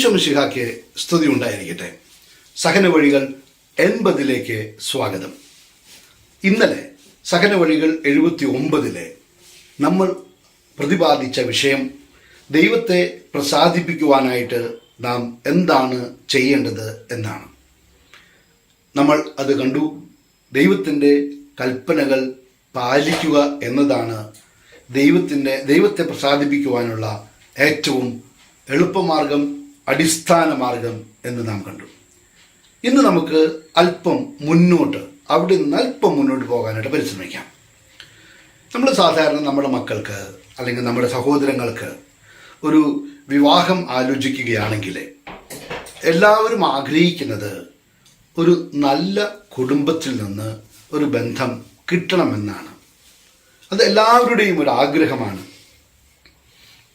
ഈശോമിശിഹാക്ക് സ്തുതി ഉണ്ടായിരിക്കട്ടെ. സഹന വഴികൾ എൺപതിലേക്ക് സ്വാഗതം. ഇന്നലെ സഹന വഴികൾ എഴുപത്തി ഒമ്പതിലെ നമ്മൾ പ്രതിപാദിച്ച വിഷയം ദൈവത്തെ പ്രസാദിപ്പിക്കുവാനായിട്ട് നാം എന്താണ് ചെയ്യേണ്ടത് എന്നാണ്. നമ്മൾ അത് കണ്ടു. ദൈവത്തിന്റെ കൽപ്പനകൾ പാലിക്കുക എന്നതാണ് ദൈവത്തിന്റെ ദൈവത്തെ പ്രസാദിപ്പിക്കുവാനുള്ള ഏറ്റവും എളുപ്പമാർഗം അടിസ്ഥാന മാർഗം എന്ന് നാം കണ്ടു. ഇന്ന് നമുക്ക് അല്പം മുന്നോട്ട് അവിടെ നിന്ന് അല്പം മുന്നോട്ട് പോകാനായിട്ട് പരിശ്രമിക്കാം. നമ്മൾ സാധാരണ നമ്മുടെ മക്കൾക്ക് അല്ലെങ്കിൽ നമ്മുടെ സഹോദരങ്ങൾക്ക് ഒരു വിവാഹം ആലോചിക്കുകയാണെങ്കിൽ എല്ലാവരും ആഗ്രഹിക്കുന്നത് ഒരു നല്ല കുടുംബത്തിൽ നിന്ന് ഒരു ബന്ധം കിട്ടണമെന്നാണ്. അത് എല്ലാവരുടെയും ഒരു ആഗ്രഹമാണ്.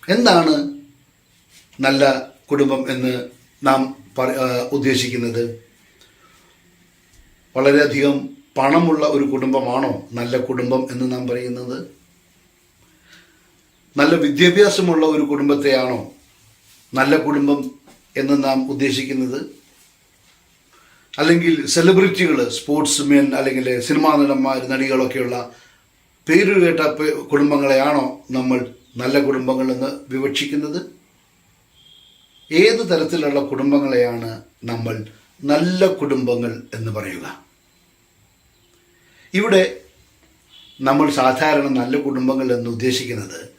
എന്താണ് നല്ല കുടുംബം എന്ന് നാം ഉദ്ദേശിക്കുന്നത്. വളരെയധികം പണമുള്ള ഒരു കുടുംബമാണോ നല്ല കുടുംബം എന്ന് നാം പറയുന്നത്? നല്ല വിദ്യാഭ്യാസമുള്ള ഒരു കുടുംബത്തെയാണോ നല്ല കുടുംബം എന്ന് നാം ഉദ്ദേശിക്കുന്നത്? അല്ലെങ്കിൽ സെലിബ്രിറ്റികൾ സ്പോർട്സ് മെൻ അല്ലെങ്കിൽ സിനിമാ നടന്മാർ നടികളൊക്കെയുള്ള പേരുകേട്ട കുടുംബങ്ങളെയാണോ നമ്മൾ നല്ല കുടുംബങ്ങളെന്ന് വിവക്ഷിക്കുന്നത്? ഏത് തരത്തിലുള്ള കുടുംബങ്ങളെയാണ് നമ്മൾ നല്ല കുടുംബങ്ങൾ എന്ന് പറയുക? ഇവിടെ നമ്മൾ സാധാരണ നല്ല കുടുംബങ്ങൾ എന്ന് ഉദ്ദേശിക്കുന്നത്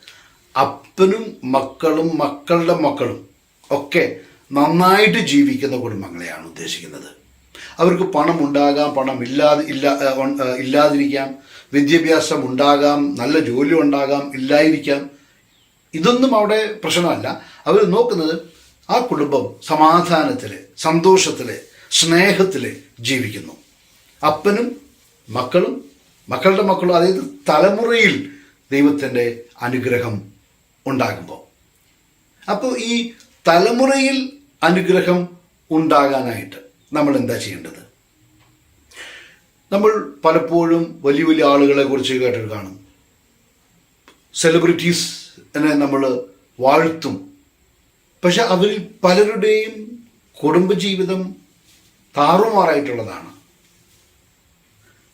അപ്പനും മക്കളും മക്കളുടെ മക്കളും ഒക്കെ നന്നായിട്ട് ജീവിക്കുന്ന കുടുംബങ്ങളെയാണ് ഉദ്ദേശിക്കുന്നത്. അവർക്ക് പണം ഉണ്ടാകാം പണം ഇല്ലാതെ ഇല്ല ഇല്ലാതിരിക്കാം. വിദ്യാഭ്യാസം ഉണ്ടാകാം നല്ല ജോലി ഉണ്ടാകാം ഇല്ലായിരിക്കാം. ഇതൊന്നും അവിടെ പ്രശ്നമല്ല. അവർ നോക്കുന്നത് ആ കുടുംബം സമാധാനത്തിൽ സന്തോഷത്തിൽ സ്നേഹത്തിൽ ജീവിക്കുന്നു. അപ്പനും മക്കളും മക്കളുടെ മക്കളും അതായത് തലമുറയിൽ ദൈവത്തിന്റെ അനുഗ്രഹം ഉണ്ടാകുമ്പോൾ. അപ്പോൾ ഈ തലമുറയിൽ അനുഗ്രഹം ഉണ്ടാകാനായിട്ട് നമ്മൾ എന്താ ചെയ്യേണ്ടത്? നമ്മൾ പലപ്പോഴും വലിയ വലിയ ആളുകളെ കുറിച്ച് കേട്ടിട്ട് കാണും. സെലിബ്രിറ്റീസിനെ നമ്മൾ വാഴ്ത്തും. പക്ഷെ അവരിൽ പലരുടെയും കുടുംബജീവിതം താറുമാറായിട്ടുള്ളതാണ്.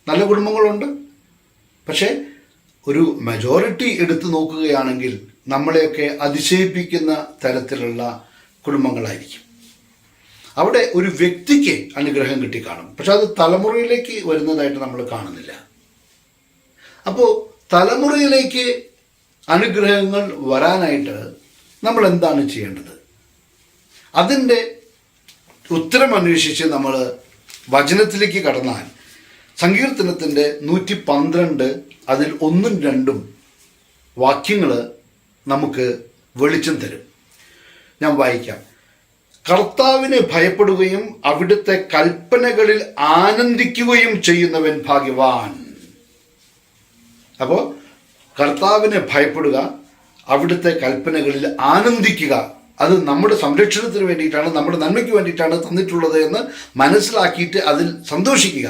നല്ല കുടുംബങ്ങളുണ്ട്. പക്ഷേ ഒരു മെജോറിറ്റി എടുത്തു നോക്കുകയാണെങ്കിൽ നമ്മളെയൊക്കെ അതിശയിപ്പിക്കുന്ന തരത്തിലുള്ള കുടുംബങ്ങളായിരിക്കും. അവിടെ ഒരു വ്യക്തിക്ക് അനുഗ്രഹം കിട്ടി കാണും പക്ഷെ അത് തലമുറയിലേക്ക് വരുന്നതായിട്ട് നമ്മൾ കാണുന്നില്ല. അപ്പോൾ തലമുറയിലേക്ക് അനുഗ്രഹങ്ങൾ വരാനായിട്ട് നമ്മൾ എന്താണ് ചെയ്യേണ്ടത്? അതിന്റെ ഉത്തരം അന്വേഷിച്ച് നമ്മൾ വചനത്തിലേക്ക് കടന്നാൽ സങ്കീർത്തനത്തിന്റെ നൂറ്റി പന്ത്രണ്ട് അതിൽ ഒന്നും രണ്ടും വാക്യങ്ങൾ നമുക്ക് വെളിച്ചം തരും. ഞാൻ വായിക്കാം. കർത്താവിനെ ഭയപ്പെടുകയും അവിടുത്തെ കൽപ്പനകളിൽ ആനന്ദിക്കുകയും ചെയ്യുന്നവൻ ഭാഗ്യവാൻ. അപ്പോൾ കർത്താവിനെ ഭയപ്പെടുക അവിടുത്തെ കൽപ്പനകളിൽ ആനന്ദിക്കുക അത് നമ്മുടെ സംരക്ഷണത്തിന് വേണ്ടിയിട്ടാണ് നമ്മുടെ നന്മയ്ക്ക് വേണ്ടിയിട്ടാണ് തന്നിട്ടുള്ളത് എന്ന് മനസ്സിലാക്കിയിട്ട് അതിൽ സന്തോഷിക്കുക.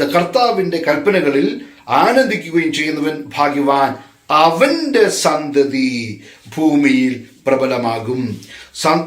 കർത്താവിന്റെ കൽപ്പനകളിൽ ആനന്ദിക്കുകയും ചെയ്യുന്നവൻ ഭാഗ്യവാൻ. അവന്റെ സന്തതി ഭൂമിയിൽ പ്രബലമാകും.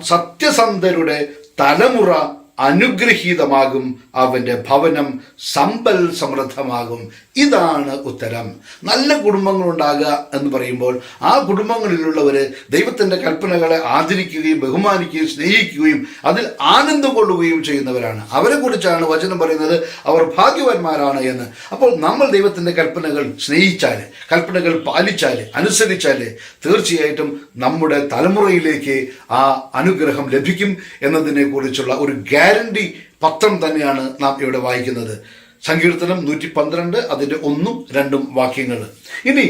സത്യസന്ധരുടെ തലമുറ അനുഗ്രഹീതമാകും അവന്റെ ഭവനം സമ്പൽ സമൃദ്ധമാകും. ഇതാണ് ഉത്തരം. നല്ല കുടുംബങ്ങളുണ്ടാകുക എന്ന് പറയുമ്പോൾ ആ കുടുംബങ്ങളിലുള്ളവർ ദൈവത്തിന്റെ കൽപ്പനകളെ ആദരിക്കുകയും ബഹുമാനിക്കുകയും സ്നേഹിക്കുകയും അതിൽ ആനന്ദം കൊള്ളുകയും ചെയ്യുന്നവരാണ്. അവരെക്കുറിച്ചാണ് വചനം പറയുന്നത്. അവർ ഭാഗ്യവാന്മാരാണ് എന്ന്. അപ്പോൾ നമ്മൾ ദൈവത്തിന്റെ കൽപ്പനകൾ സ്നേഹിച്ചാൽ കൽപ്പനകൾ പാലിച്ചാൽ അനുസരിച്ചാൽ തീർച്ചയായിട്ടും നമ്മുടെ തലമുറയിലേക്ക് ആ അനുഗ്രഹം ലഭിക്കും എന്നതിനെക്കുറിച്ചുള്ള ഒരു ഒരു ഗ്യാരണ്ടി പത്രം തന്നെയാണ് നാം ഇവിടെ വായിക്കുന്നത്. സങ്കീർത്തനം നൂറ്റി പന്ത്രണ്ട് അതിന്റെ ഒന്നും രണ്ടും വാക്യങ്ങൾ. ഇനി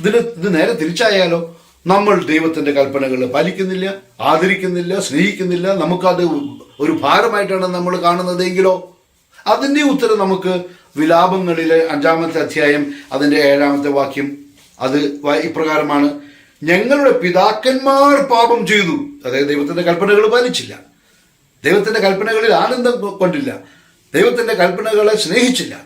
ഇതിന് ഇത് നേരെ തിരിച്ചായാലോ? നമ്മൾ ദൈവത്തിന്റെ കൽപ്പനകൾ പാലിക്കുന്നില്ല ആദരിക്കുന്നില്ല സ്നേഹിക്കുന്നില്ല നമുക്കത് ഒരു ഭാരമായിട്ടാണ് നമ്മൾ കാണുന്നതെങ്കിലോ? അതിന്റെ ഉത്തരം നമുക്ക് വിലാപങ്ങളിലെ അഞ്ചാമത്തെ അധ്യായം അതിന്റെ ഏഴാമത്തെ വാക്യം. അത് ഇപ്രകാരമാണ് ഞങ്ങളുടെ പിതാക്കന്മാർ പാപം ചെയ്തു. അതായത് ദൈവത്തിന്റെ കൽപ്പനകൾ പാലിച്ചില്ല. ദൈവത്തിന്റെ കൽപ്പനകളിൽ ആനന്ദം കൊണ്ടില്ല. ദൈവത്തിന്റെ കൽപ്പനകളെ സ്നേഹിച്ചില്ല.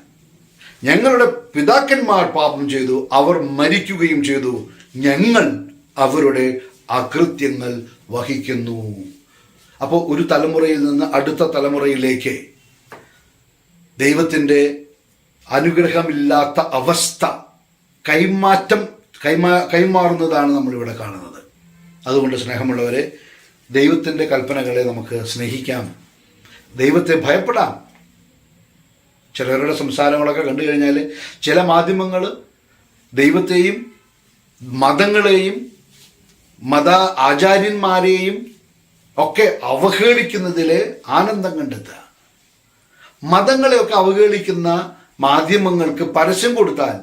ഞങ്ങളുടെ പിതാക്കന്മാർ പാപം ചെയ്തു അവർ മരിക്കുകയും ചെയ്തു. ഞങ്ങൾ അവരുടെ അകൃത്യങ്ങൾ വഹിക്കുന്നു. അപ്പോൾ ഒരു തലമുറയിൽ നിന്ന് അടുത്ത തലമുറയിലേക്ക് ദൈവത്തിന്റെ അനുഗ്രഹമില്ലാത്ത അവസ്ഥ കൈമാറ്റം കൈമാ കൈമാറുന്നതാണ് നമ്മളിവിടെ കാണുന്നത്. അതുകൊണ്ട് സ്നേഹമുള്ളവരെ ദൈവത്തിന്റെ കൽപ്പനകളെ നമുക്ക് സ്നേഹിക്കാം. ദൈവത്തെ ഭയപ്പെടാം. ചിലരുടെ സംസാരങ്ങളൊക്കെ കണ്ടു കഴിഞ്ഞാൽ ചില മാധ്യമങ്ങൾ ദൈവത്തെയും മതങ്ങളെയും മത ആചാര്യന്മാരെയും ഒക്കെ അവഹേളിക്കുന്നതിൽ ആനന്ദം കണ്ടെത്തുക. മതങ്ങളെയൊക്കെ അവഹേളിക്കുന്ന മാധ്യമങ്ങൾക്ക് പരസ്യം കൊടുത്താൽ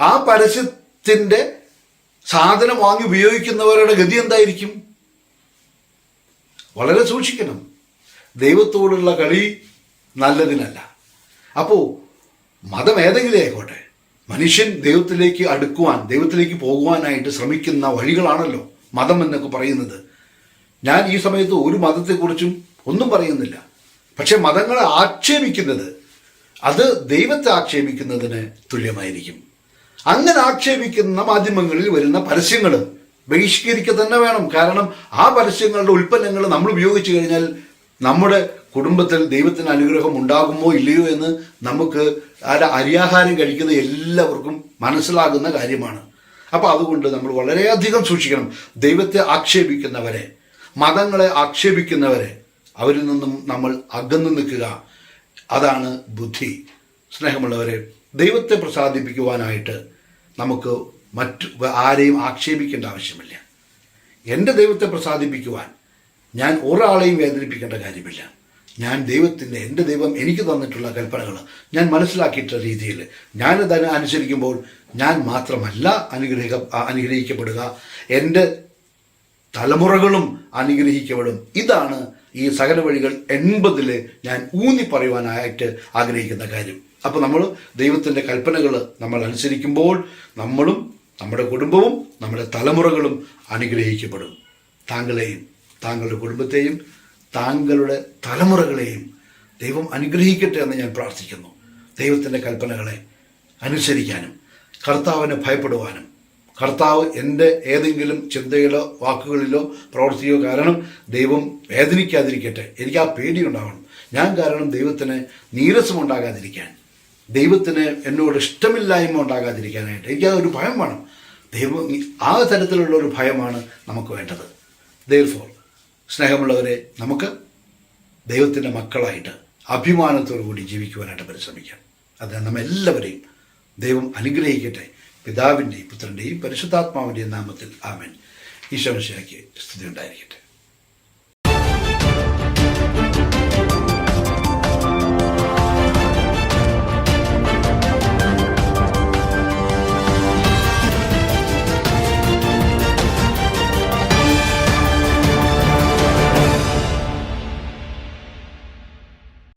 ആ പരസ്യത്തിന്റെ സാധനം വാങ്ങി ഉപയോഗിക്കുന്നവരുടെ ഗതി എന്തായിരിക്കും? വളരെ സൂക്ഷിക്കണം. ദൈവത്തോടുള്ള കളി നല്ലതിനല്ല. അപ്പോൾ മതം ഏതെങ്കിലും ആയിക്കോട്ടെ. മനുഷ്യൻ ദൈവത്തിലേക്ക് അടുക്കുവാൻ ദൈവത്തിലേക്ക് പോകുവാനായിട്ട് ശ്രമിക്കുന്ന വഴികളാണല്ലോ മതം എന്നൊക്കെ പറയുന്നത്. ഞാൻ ഈ സമയത്ത് ഒരു മതത്തെക്കുറിച്ചും ഒന്നും പറയുന്നില്ല. പക്ഷെ മതങ്ങളെ ആക്ഷേപിക്കുന്നത് അത് ദൈവത്തെ ആക്ഷേപിക്കുന്നതിന് തുല്യമായിരിക്കും. അങ്ങനെ ആക്ഷേപിക്കുന്ന മാധ്യമങ്ങളിൽ വരുന്ന പരസ്യങ്ങൾ ബഹിഷ്കരിക്കുക തന്നെ വേണം. കാരണം ആ പരസ്യങ്ങളുടെ ഉൽപ്പന്നങ്ങൾ നമ്മൾ ഉപയോഗിച്ചു കഴിഞ്ഞാൽ നമ്മുടെ കുടുംബത്തിൽ ദൈവത്തിന് അനുഗ്രഹം ഉണ്ടാകുമോ ഇല്ലയോ എന്ന് നമുക്ക് ആരെ അരിയാഹാരം കഴിക്കുന്ന എല്ലാവർക്കും മനസ്സിലാകുന്ന കാര്യമാണ്. അപ്പോൾ അതുകൊണ്ട് നമ്മൾ വളരെയധികം സൂക്ഷിക്കണം. ദൈവത്തെ ആക്ഷേപിക്കുന്നവരെ മതങ്ങളെ ആക്ഷേപിക്കുന്നവരെ അവരിൽ നിന്നും നമ്മൾ അകന്നു നിൽക്കുക. അതാണ് ബുദ്ധി. സ്നേഹമുള്ളവരെ ദൈവത്തെ പ്രസാദിപ്പിക്കുവാനായിട്ട് നമുക്ക് മറ്റു ആരെയും ആക്ഷേപിക്കേണ്ട ആവശ്യമില്ല. എന്റെ ദൈവത്തെ പ്രസാദിപ്പിക്കുവാൻ ഞാൻ ഒരാളെയും വേദനിപ്പിക്കേണ്ട കാര്യമില്ല. ഞാൻ ദൈവത്തിന്റെ എന്റെ ദൈവം എനിക്ക് തന്നിട്ടുള്ള കൽപ്പനകൾ ഞാൻ മനസ്സിലാക്കിയിട്ട രീതിയിൽ ഞാനത് അനുസരിക്കുമ്പോൾ ഞാൻ മാത്രമല്ല അനുഗ്രഹിക്ക അനുഗ്രഹിക്കപ്പെടുക. എന്റെ തലമുറകളും അനുഗ്രഹിക്കപ്പെടും. ഇതാണ് ഈ സകല വഴികൾ എൺപതിൽ ഞാൻ ഊന്നി പറയുവാനായിട്ട് ആഗ്രഹിക്കുന്ന കാര്യം. അപ്പോൾ നമ്മൾ ദൈവത്തിന്റെ കൽപ്പനകൾ നമ്മൾ അനുസരിക്കുമ്പോൾ നമ്മളും നമ്മുടെ കുടുംബവും നമ്മുടെ തലമുറകളും അനുഗ്രഹിക്കപ്പെടും. താങ്കളെയും താങ്കളുടെ കുടുംബത്തെയും താങ്കളുടെ തലമുറകളെയും ദൈവം അനുഗ്രഹിക്കട്ടെ എന്ന് ഞാൻ പ്രാർത്ഥിക്കുന്നു. ദൈവത്തിന്റെ കൽപ്പനകളെ അനുസരിക്കാനും കർത്താവിനെ ഭയപ്പെടുവാനും കർത്താവ് എന്റെ ഏതെങ്കിലും ചിന്തയിലോ വാക്കുകളിലോ പ്രവൃത്തിയോ കാരണം ദൈവം വേദനിക്കാതിരിക്കട്ടെ. എനിക്ക് ആ പേടി ഉണ്ടാവണം. ഞാൻ കാരണം ദൈവത്തിന് നീരസമുണ്ടാകാതിരിക്കാൻ ദൈവത്തിന് എന്നോട് ഇഷ്ടമില്ലായ്മ ഉണ്ടാകാതിരിക്കാനായിട്ട് എനിക്ക് അതൊരു ഭയം വേണം. ദൈവം ആ തരത്തിലുള്ള ഒരു ഭയമാണ് നമുക്ക് വേണ്ടത്. ദൈവഫോൾ സ്നേഹമുള്ളവരെ നമുക്ക് ദൈവത്തിന്റെ മക്കളായിട്ട് അഭിമാനത്തോടു കൂടി ജീവിക്കുവാനായിട്ട് പരിശ്രമിക്കാം. അതിന് നമ്മെല്ലാവരെയും ദൈവം അനുഗ്രഹിക്കട്ടെ. പിതാവിന്റെയും പുത്രന്റെയും പരിശുദ്ധാത്മാവിന്റെയും നാമത്തിൽ ആമൻ. ഈശോമിശയ്ക്ക് സ്തുതി ഉണ്ടായിരിക്കട്ടെ.